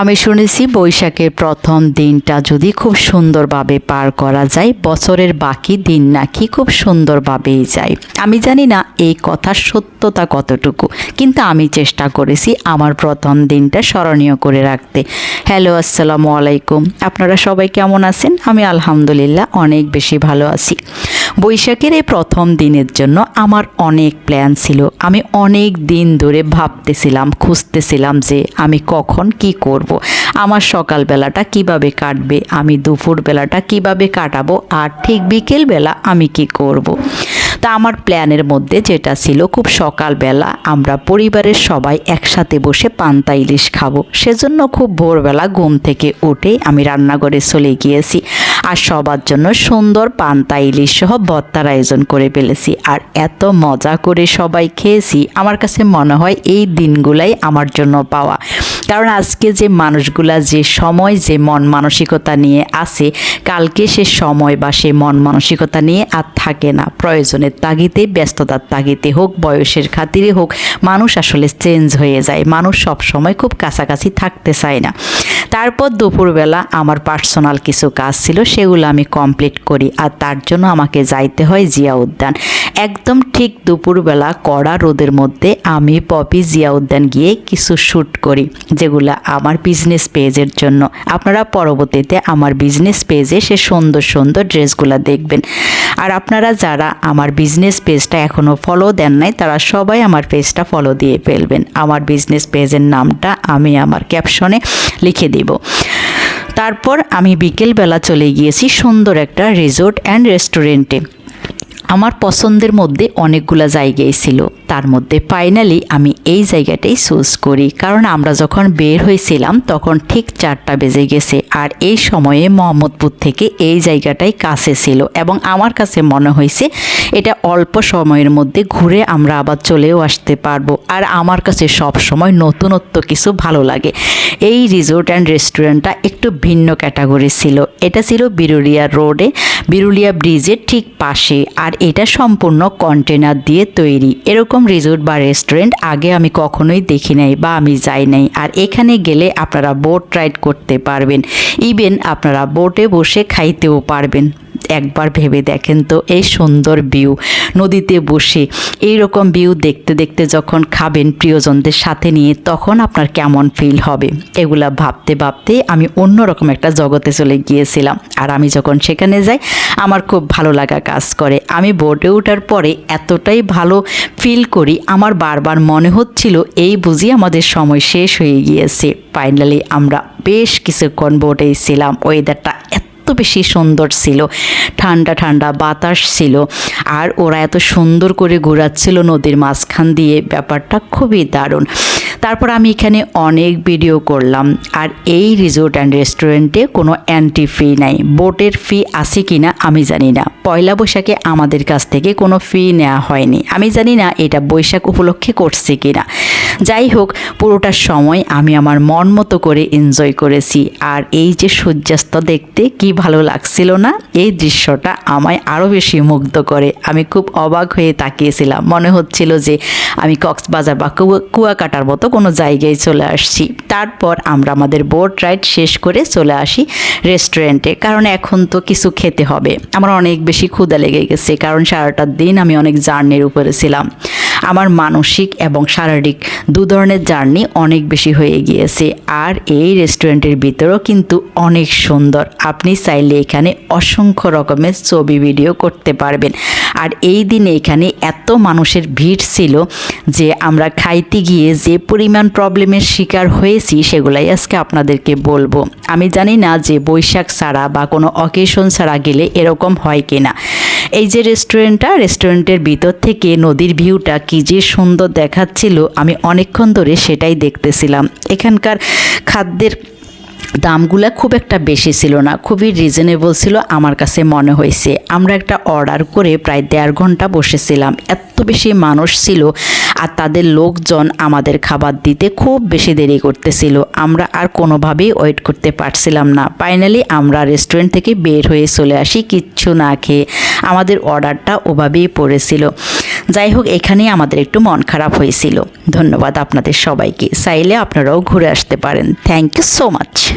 আমি শুনেছি বৈশাখের প্রথম দিনটা যদি খুব সুন্দরভাবে পার করা যায়, বছরের বাকি দিন নাকি খুব সুন্দরভাবেই যায়। আমি জানি না এই কথার সত্যতা কতটুকু, কিন্তু আমি চেষ্টা করেছি আমার প্রথম দিনটা স্মরণীয় করে রাখতে। হ্যালো, আসসালামু আলাইকুম। আপনারা সবাই কেমন আছেন? আমি আলহামদুলিল্লাহ অনেক বেশি ভালো আছি। বৈশাখের এই প্রথম দিনের জন্য আমার অনেক প্ল্যান ছিল আমি অনেক দিন ধরে ভাবতেছিলাম, খুঁজতেছিলাম যে আমি কখন কি করব। আমার সকালবেলাটা কীভাবে কাটবে, আমি দুপুরবেলাটা কীভাবে কাটাবো, আর ঠিক বিকেলবেলা আমি কি করব। তা আমার প্ল্যানের মধ্যে যেটা ছিল খুব সকালবেলা আমরা পরিবারের সবাই একসাথে বসে পান্তা ইলিশ খাব। সেজন্য খুব ভোরবেলা ঘুম থেকে উঠে আমি রান্নাঘরে চলে গিয়েছি আর সবার জন্য সুন্দর পান্তা ইলিশ সহ ভর্তার আয়োজন করে ফেলেছি আর এত মজা করে সবাই খেয়েছি। আমার কাছে মনে হয় এই দিনগুলাই আমার জন্য পাওয়া। কারণ আজকে যে মানুষগুলা, যে সময়, যে মন মানসিকতা নিয়ে আসে কালকে সে সময় বা সে মন মানসিকতা নিয়ে আর থাকে না। প্রয়োজনের তাগিতে ব্যস্ততার তাগিতে হোক, বয়সের খাতিরে হোক, মানুষ আসলে চেঞ্জ হয়ে যায়। মানুষ সব সময় খুব কাছাকাছি থাকতে চায় না। তারপর দুপুরবেলা আমার পার্সোনাল কিছু কাজ ছিল, সেগুলো আমি কমপ্লিট করি আর তার জন্য আমাকে যাইতে হয় জিয়া উদ্যান। একদম ঠিক দুপুরবেলা কড়া রোদের মধ্যে আমি পপি জিয়া উদ্যান গিয়ে কিছু শ্যুট করি, যেগুলো আমার বিজনেস পেজের জন্য। আপনারা পরবর্তীতে আমার বিজনেস পেজে সে সুন্দর সুন্দর ড্রেসগুলো দেখবেন। আর আপনারা যারা আমার বিজনেস পেজটা এখনও ফলো দেন নাই, তারা সবাই আমার পেজটা ফলো দিয়ে ফেলবেন। আমার বিজনেস পেজের নামটা আমি আমার ক্যাপশনে লিখে দেব। তারপর আমি বিকেলবেলা চলে গিয়েছি সুন্দর একটা রিসোর্ট অ্যান্ড রেস্টুরেন্টে আমার পছন্দের মধ্যে অনেকগুলো জায়গায় ছিল। তার মধ্যে ফাইনালি আমি এই জায়গাটাই চুজ করি। কারণ আমরা যখন বের হয়েছিলাম, তখন ঠিক চারটা বেজে গেছে আর এই সময়ে মোহাম্মদপুর থেকে এই জায়গাটাই কাছে ছিল এবং আমার কাছে মনে হয়েছে এটা অল্প সময়ের মধ্যে ঘুরে আমরা আবার চলেও আসতে পারব আর আমার কাছে সব সময় নতুনত্ব কিছু ভালো লাগে। এই রিসোর্ট অ্যান্ড রেস্টুরেন্টটা একটু ভিন্ন ক্যাটাগরি ছিল। এটা ছিল বিরুলিয়া রোডে বিরুলিয়া ব্রিজের ঠিক পাশে আর এটা সম্পূর্ণ কন্টেনার দিয়ে তৈরি। এরকম রিসোর্ট বা রেস্টুরেন্ট আগে আমি কখনোই দেখি নাই বা আমি যাই নাই। আর এখানে গেলে আপনারা বোট রাইড করতে পারবেন। ইভেন আপনারা বোটে বসে খাইতেও পারবেন। একবার ভেবে দেখেন তো, এই সুন্দর ভিউ। নদীতে বসে এই রকম ভিউ দেখতে দেখতে যখন খাবেন প্রিয়জনদের সাথে নিয়ে, তখন আপনার কেমন ফিল হবে? এগুলা ভাবতে ভাবতে আমি অন্যরকম একটা জগতে চলে গিয়েছিলাম। আর আমি যখন সেখানে যাই, আমার খুব ভালো লাগা কাজ করে। আমি বোটে ওঠার পরে এতটাই ভালো ফিল করি, আমার বারবার মনে হচ্ছিল এই বুঝি আমাদের সময় শেষ হয়ে গিয়েছে। ফাইনালি আমরা বেশ কিছুক্ষণ বোটেই ছিলাম। ওয়েদারটা এত বেশি সুন্দর ছিল। ঠান্ডা ঠান্ডা বাতাস ছিল। আর ওরা এত সুন্দর করে ঘোরাচ্ছিল নদীর মাঝখান দিয়ে। ব্যাপারটা খুবই দারুণ। তারপর আমি এখানে অনেক ভিডিও করলাম। আর এই রিসোর্ট অ্যান্ড রেস্টুরেন্টে কোনো অ্যান্টি ফি নাই। বোটের ফি আছে কি না আমি জানি না। পয়লা বৈশাখে আমাদের কাছ থেকে কোনো ফি নেওয়া হয়নি। আমি জানি না এটা বৈশাখ উপলক্ষে করছে কি না যাই হোক পুরোটার সময় আমি আমার মন মতো করে এনজয় করেছি। আর এই যে সূর্যাস্ত দেখতে কি ভালো লাগছিল না, এই দৃশ্যটা আমায় আরও বেশি মুগ্ধ করে। আমি খুব অবাক হয়ে তাকিয়েছিলাম। মনে হচ্ছিল যে আমি কক্সবাজার বা কুয়া- কুয়াকাটার মতো কোনো জায়গায় চলে আসছি। তারপর আমরা আমাদের বোট রাইড শেষ করে চলে আসি রেস্টুরেন্টে কারণ এখন তো কিছু খেতে হবে। আমার অনেক বেশি ক্ষুদা লেগে গেছে, কারণ সারাটা দিন আমি অনেক জার্নির উপরে ছিলাম। আমার মানসিক এবং শারীরিক দু ধরনের জার্নি অনেক বেশি হয়ে গিয়েছে। আর এই রেস্টুরেন্টের ভিতরেও কিন্তু অনেক সুন্দর। আপনি চাইলে এখানে অসংখ্য রকমের ছবি, ভিডিও করতে পারবেন। আর এই দিনে এখানে এত মানুষের ভিড় ছিল যে আমরা খাইতে গিয়ে যে পরিমাণ প্রবলেমের শিকার হয়েছি সেগুলাই আজকে আপনাদেরকে বলব। আমি জানি না যে বৈশাখ ছাড়া বা কোনো অকেশন ছাড়া গেলে এরকম হয় কিনা। এই যে রেস্টুরেন্টটা রেস্টুরেন্টের ভিতর থেকে নদীর ভিউটা কী যে সুন্দর দেখাচ্ছিল, আমি অনেকক্ষণ ধরে সেটাই দেখতেছিলাম। এখানকার খাদ্যের দামগুলা খুব একটা বেশি ছিল না, খুবই রিজনেবল ছিল আমার কাছে মনে হয়েছে। আমরা একটা অর্ডার করে প্রায় দেড় ঘণ্টা বসেছিলাম। এত বেশি মানুষ ছিল আর তাদের লোকজন আমাদের খাবার দিতে খুব বেশি দেরি করতেছিল। আমরা আর কোনোভাবেই ওয়েট করতে পারছিলাম না। ফাইনালি আমরা রেস্টুরেন্ট থেকে বের হয়ে চলে আসি, কিচ্ছু না খেয়ে। আমাদের অর্ডারটা ওভাবেই পড়েছিল। যাই হোক এখানেই আমাদের একটু মন খারাপ হয়েছিল। ধন্যবাদ আপনাদের সবাইকে। চাইলে আপনারাও ঘুরে আসতে পারেন। Thank you so much